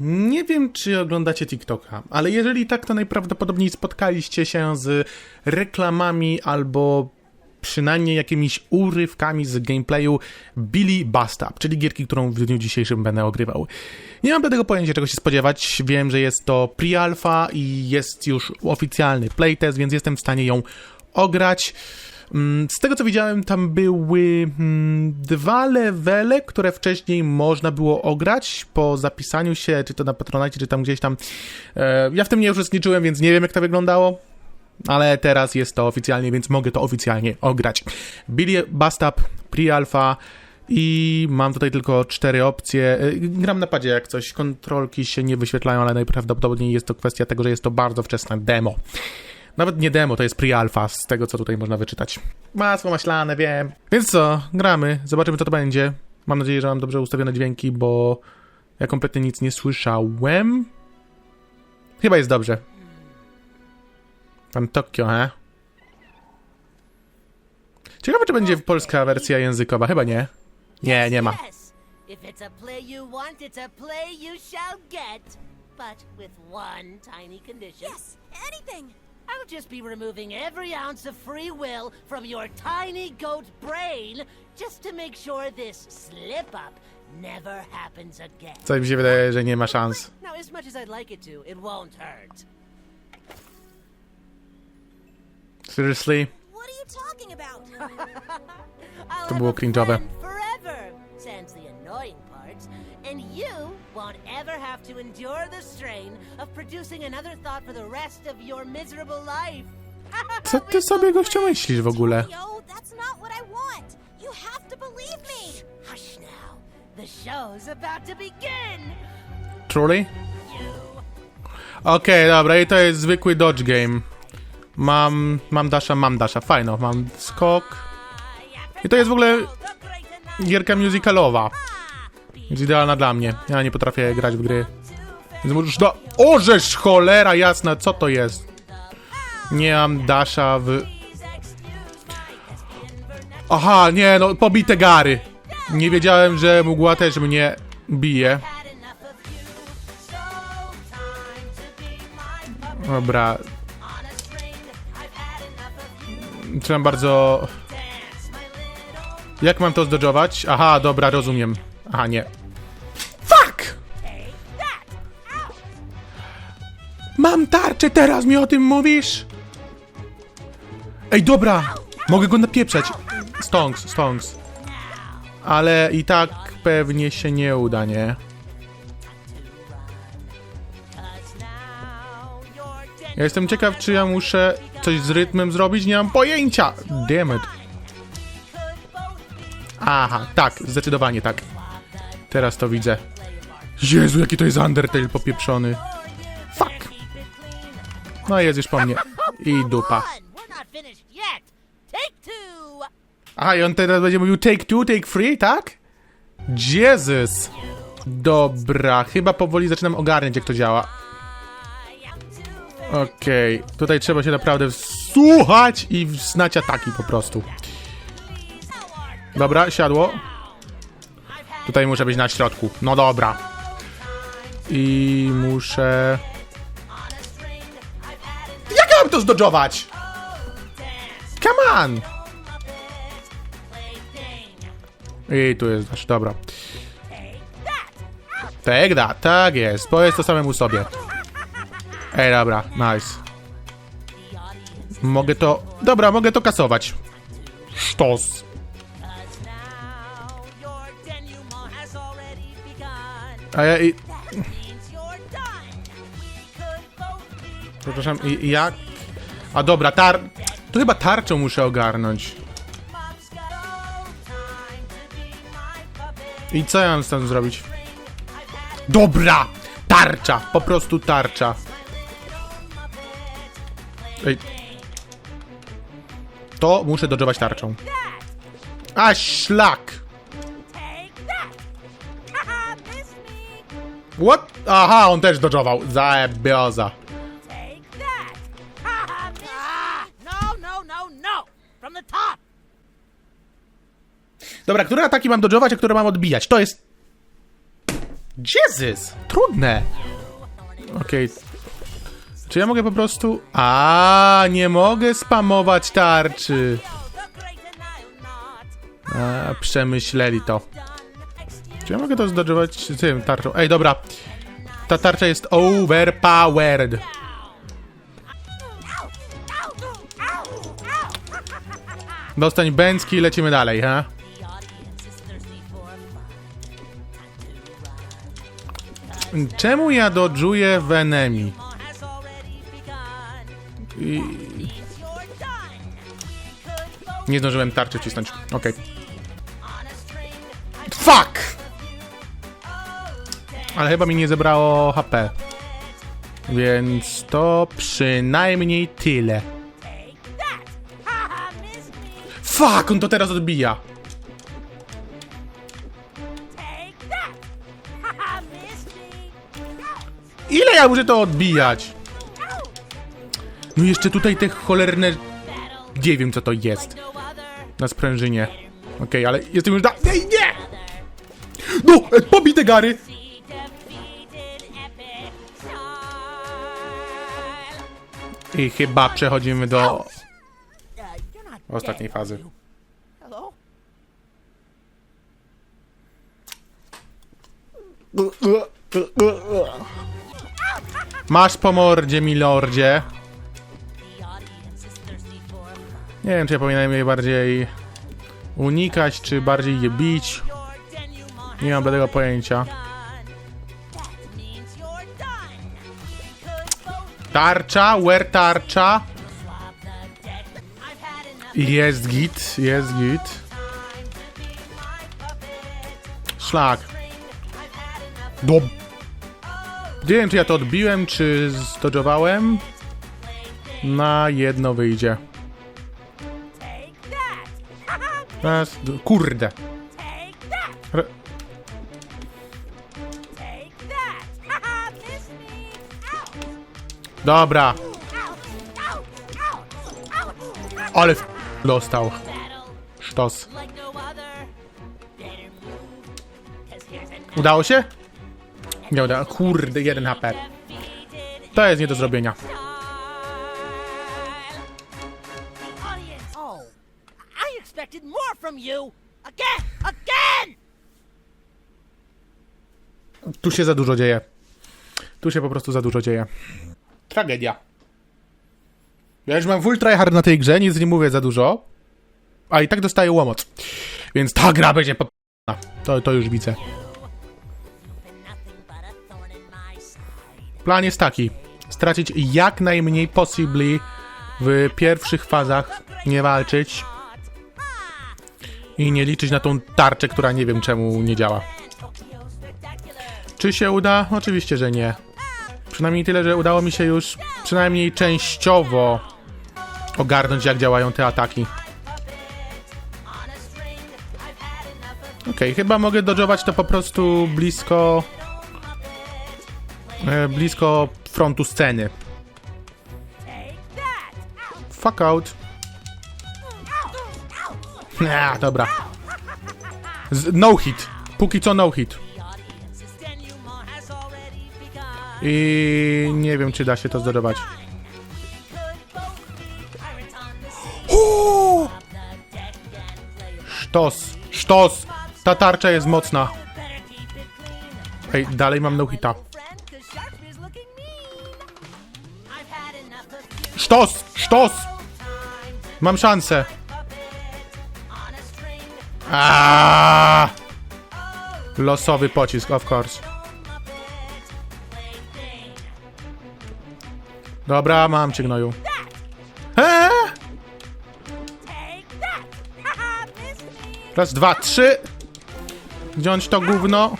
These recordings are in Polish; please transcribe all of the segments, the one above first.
Nie wiem, czy oglądacie TikToka, ale jeżeli tak, to najprawdopodobniej spotkaliście się z reklamami albo przynajmniej jakimiś urywkami z gameplayu Billy Bastap, czyli gierki, którą w dniu dzisiejszym będę ogrywał. Nie mam tego pojęcia, czego się spodziewać. Wiem, że jest to pre-alpha i jest już oficjalny playtest, więc jestem w stanie ją ograć. Mm, Z tego co widziałem, tam były mm, dwa levele, które wcześniej można było ograć po zapisaniu się, czy to na Patronite, czy tam gdzieś tam. E, ja w tym nie uczestniczyłem, więc nie wiem jak to wyglądało. Ale teraz jest to oficjalnie, więc mogę to oficjalnie ograć. Billy Bastap, Pre-Alpha i mam tutaj tylko cztery opcje. E, Gram na padzie jak coś, kontrolki się nie wyświetlają, ale najprawdopodobniej jest to kwestia tego, że jest to bardzo wczesne demo. Nawet nie demo, to jest pre-alpha, z tego co tutaj można wyczytać. Masło maślane, wiem. Więc co, gramy, zobaczymy co to będzie. Mam nadzieję, że mam dobrze ustawione dźwięki, bo ja kompletnie nic nie słyszałem. Chyba jest dobrze. Pan Tokio, he? Ciekawe, czy będzie polska wersja językowa. Chyba nie. Nie, nie ma. If it's a play you want, it's a play you shall get. But with one tiny condition. Yes, anything. I'll just be removing every ounce of free will from your tiny goat brain just to make sure this slip up never happens again. Coś mi się wydaje, że nie ma szans. Now, as much as I'd like it to, it won't hurt. Seriously? What are you talking about? I'll To have było cringe'owe. Forever, sans the annoying parts, and you won't ever have to endure the strain of producing another thought for the rest of your miserable life. Co ty sobie gościu myślisz w ogóle? Yo, that's not what I want. You have to believe me. Hush now, the show's about to begin. Truly? Okej, dobra, i to jest zwykły dodge game. Mam, mam dasha, mam dasha, fajno, mam skok. I to jest w ogóle gierka musicalowa, więc idealna dla mnie. Ja nie potrafię grać w gry. Więc możesz do... Orzesz, cholera jasna, co to jest? Nie mam dasha w... Aha, nie, no, pobite gary. Nie wiedziałem, że mgła też mnie bije. Dobra, trzeba bardzo... Jak mam to zdodżować? Aha, dobra, rozumiem. Aha, nie. Fuck! Mam tarczę, teraz mi o tym mówisz? Ej, dobra! Mogę go napieprzać. Stonks, stonks. Ale i tak pewnie się nie uda, nie? Ja jestem ciekaw, czy ja muszę coś z rytmem zrobić, nie mam pojęcia! Damn it. Aha, tak, zdecydowanie tak. Teraz to widzę. Jezu, jaki to jest Undertale popieprzony. Fuck! No jest już po mnie. I dupa. Aha, i on teraz będzie mówił take two, take three, tak? Jezus! Dobra, chyba powoli zaczynam ogarniać, jak to działa. Okej, tutaj trzeba się naprawdę wsłuchać i znać ataki po prostu. Dobra, siadło. Tutaj muszę być na środku. No dobra. I muszę... Jak ja mam to zdodżować? Come on! I tu jest nasz, dobra. Take that, tak jest. Powiedz to samemu sobie. Ej, dobra, nice. Mogę to... Dobra, mogę to kasować. Sztos. A ja i... Przepraszam, i, i jak... A dobra, tar... To chyba tarczą muszę ogarnąć. I co ja mam z tym zrobić? Dobra! Tarcza! Po prostu tarcza. Ej. To muszę dodżować tarczą. A szlak! What? Aha, on też dodżował. Ah, No, no, no. Dobra, które ataki mam dodżować, a które mam odbijać? To jest... Jesus! Trudne! Okej. Czy ja mogę po prostu... A, nie mogę spamować tarczy. A, przemyśleli to. Czy ja mogę to zdodżować tym tarczą? Ej, dobra. Ta tarcza jest overpowered. Dostań bęcki i lecimy dalej, ha? Czemu ja dodżuję w enemy? I... Nie zdążyłem tarczy cisnąć. Okej. Fuck! Ale chyba mi nie zebrało HP. Więc to przynajmniej tyle. Fuck, on to teraz odbija. Ile ja muszę to odbijać? No jeszcze tutaj te cholerne... Nie wiem co to jest. Na sprężynie. Okej, ale jestem już da... Ej, nie! No! Pobite gary! I chyba przechodzimy do ostatniej fazy. Masz po mordzie, milordzie. Nie wiem, czy ja powinienem je bardziej unikać, czy bardziej je bić. Nie mam tego pojęcia. Tarcza, where tarcza? Jest git, jest git. Szlak. Dob. Nie wiem, czy ja to odbiłem, czy zdodżowałem. Na jedno wyjdzie. Raz, d- kurde. Dobra, ale f- dostał. Sztos. Udało się? Nie udało. Kurde, jeden HP. To jest nie do zrobienia. Oh! Tu się za dużo dzieje. Tu się po prostu za dużo dzieje. Tragedia. Ja już mam full tryhard na tej grze, nic nie mówię za dużo. A i tak dostaję łomoc. Więc ta gra będzie po... To, to już widzę. Plan jest taki. Stracić jak najmniej possibly w pierwszych fazach. Nie walczyć. I nie liczyć na tą tarczę, która nie wiem czemu nie działa. Czy się uda? Oczywiście, że nie. Przynajmniej tyle, że udało mi się już przynajmniej częściowo ogarnąć, jak działają te ataki. Okej, chyba mogę dodżować to po prostu blisko... E, blisko frontu sceny. Fuck out. Nie, dobra. Z, no hit. Póki co no hit. I nie wiem, czy da się to zdobywać. Sztos, sztos! Ta tarcza jest mocna. Ej, dalej mam no hita. Sztos, sztos! Mam szansę. Aaaa! Losowy pocisk, of course. Dobra, mam cię gnoju. Raz, dwa, trzy. Wziąć to gówno.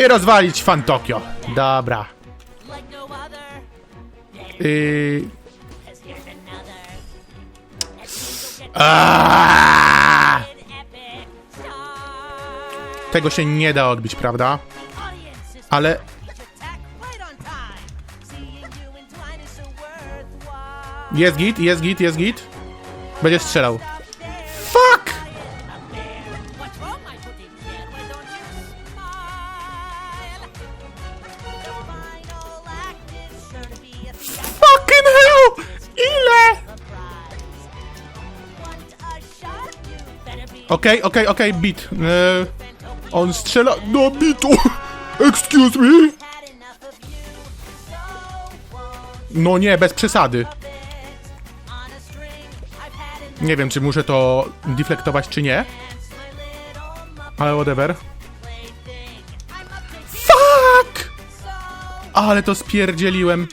I rozwalić Fan Tokio. Dobra. I... Tego się nie da odbić, prawda? Ale Jest git, jest git, jest git. Będzie strzelał. Fuck! Fucking hell! Ile? Okej, okay, okej, okay, okej, okay, bit. E, on strzela do bitu. Excuse me? No nie, bez przesady. Nie wiem, czy muszę to deflektować, czy nie. Ale whatever. Fuck! Ale to spierdzieliłem.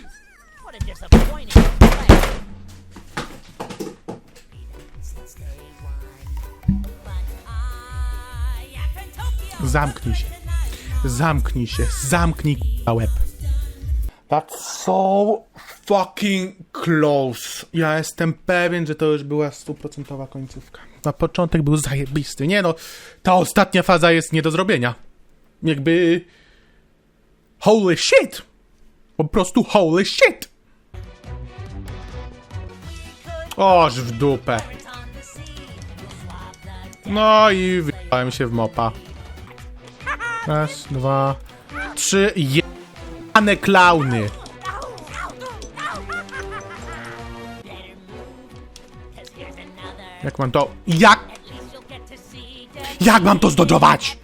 Zamknij się. Zamknij się. Zamknij k***a łeb. That's so fucking close. Ja jestem pewien, że to już była stuprocentowa końcówka. Na początek był zajebisty. Nie no, ta ostatnia faza jest nie do zrobienia. Jakby... Holy shit! Po prostu holy shit! Oż w dupę. No i wyjechałem się w mopa. Raz, dwa, trzy, jebane klauny. Jak mam to... Jak... Jak mam to zdodżować?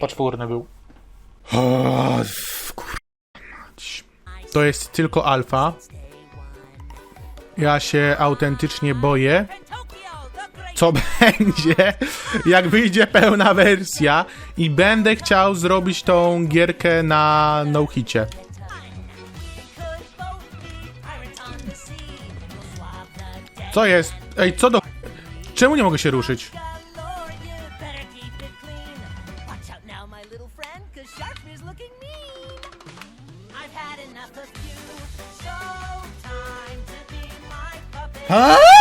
Poczwórny był. O, kur... mać. To jest tylko alfa. Ja się autentycznie boję, co będzie, jak wyjdzie pełna wersja i będę chciał zrobić tą gierkę na no-hicie. Co jest? Ej, co do... Czemu nie mogę się ruszyć? galore.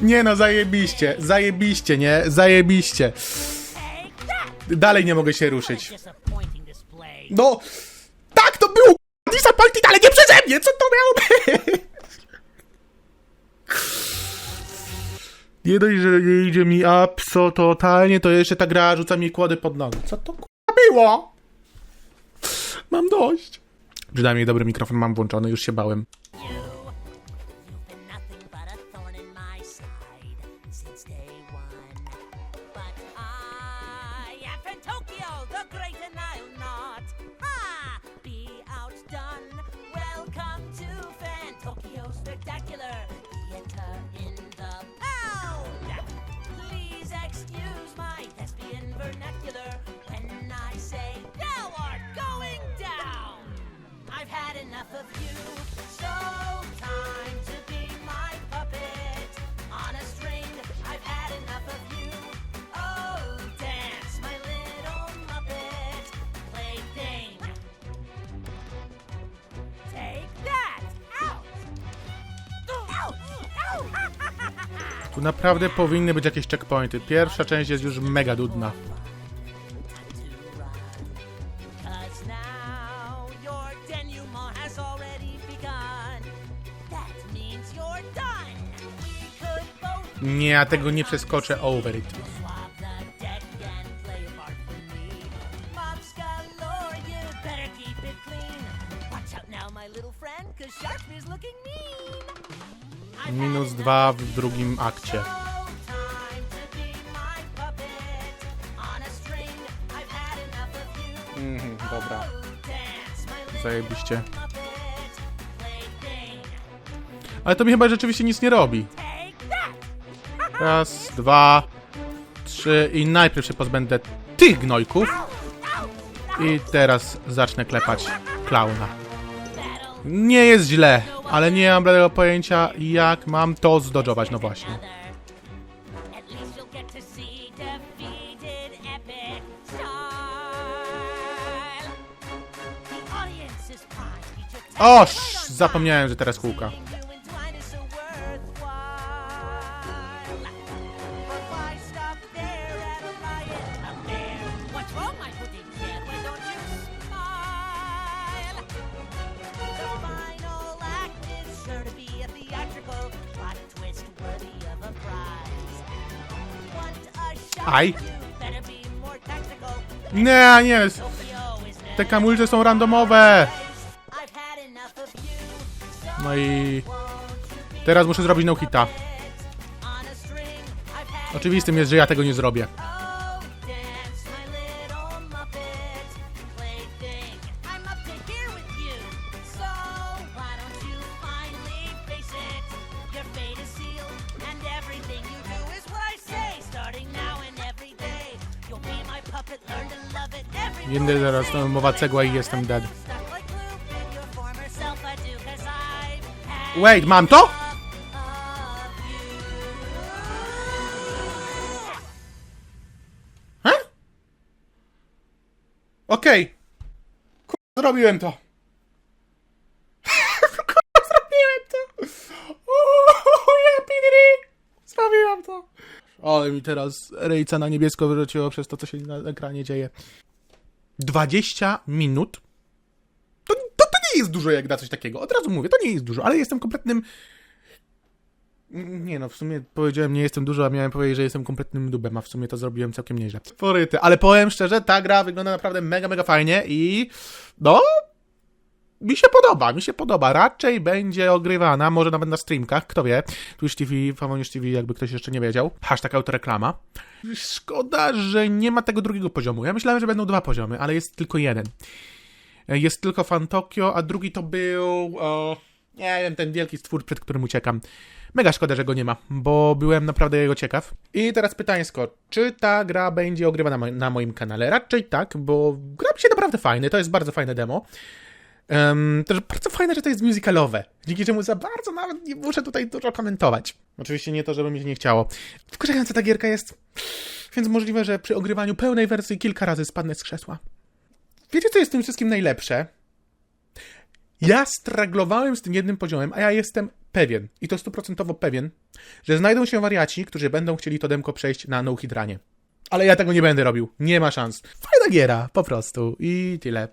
Nie no, zajebiście, zajebiście, nie? Zajebiście. Dalej nie mogę się ruszyć. No, tak to było disappointed, ale nie przeze mnie, co to miało być? Nie dość, że nie idzie mi apso totalnie, to jeszcze ta gra rzuca mi kłody pod nogi. Co to k***a było? Mam dość. Przynajmniej dobry mikrofon mam włączony, już się bałem. Naprawdę powinny być jakieś checkpointy. Pierwsza część jest już mega dudna. Nie, ja tego nie przeskoczę over it. Dwa w drugim akcie. Mhm, dobra. Zajebiście. Ale to mi chyba rzeczywiście nic nie robi. Raz, dwa, trzy i najpierw się pozbędę tych gnojków. I teraz zacznę klepać klauna. Nie jest źle, ale nie mam bladego pojęcia jak mam to zdodżować, no właśnie. Oż, zapomniałem, że teraz kółka. Aj. Nie, nie, te kamulce są randomowe! No i... Teraz muszę zrobić no hita. Oczywistym jest, że ja tego nie zrobię. I do, 'cause I've had Wait, mam to? He? Okej. Kurwa, zrobiłem to. Kurwa, zrobiłem to. Uuu, ja pidry. Zrobiłem to. Ale mi teraz rejca na niebiesko wyrzuciło przez to, co się na ekranie dzieje. 20 minut? To, to, to nie jest dużo jak na coś takiego. Od razu mówię, to nie jest dużo, ale jestem kompletnym... Nie no, w sumie powiedziałem nie jestem dużo, a miałem powiedzieć, że jestem kompletnym dubem, a w sumie to zrobiłem całkiem nieźle. Poryty, ale powiem szczerze, ta gra wygląda naprawdę mega, mega fajnie i no... Mi się podoba, mi się podoba. Raczej będzie ogrywana, może nawet na streamkach, kto wie. Twitch TV, Favoniusz TV, jakby ktoś jeszcze nie wiedział. Hashtag autoreklama. Szkoda, że nie ma tego drugiego poziomu. Ja myślałem, że będą dwa poziomy, ale jest tylko jeden. Jest tylko Fan Tokyo, a drugi to był. O, nie wiem, ten wielki stwór, przed którym uciekam. Mega szkoda, że go nie ma, bo byłem naprawdę jego ciekaw. I teraz pytańsko, czy ta gra będzie ogrywana na moim kanale? Raczej tak, bo gra mi się naprawdę fajny, to jest bardzo fajne demo. Um, też bardzo fajne, że to jest musicalowe, dzięki czemu za bardzo nawet nie muszę tutaj dużo komentować. Oczywiście nie to, żeby mi się nie chciało. Wkurzająca ta gierka jest, więc możliwe, że przy ogrywaniu pełnej wersji kilka razy spadnę z krzesła. Wiecie, co jest w tym wszystkim najlepsze? Ja straglowałem z tym jednym poziomem, a ja jestem pewien, i to stuprocentowo pewien, że znajdą się wariaci, którzy będą chcieli to demko przejść na no hidranie. Ale ja tego nie będę robił. Nie ma szans. Fajna giera, po prostu. I tyle.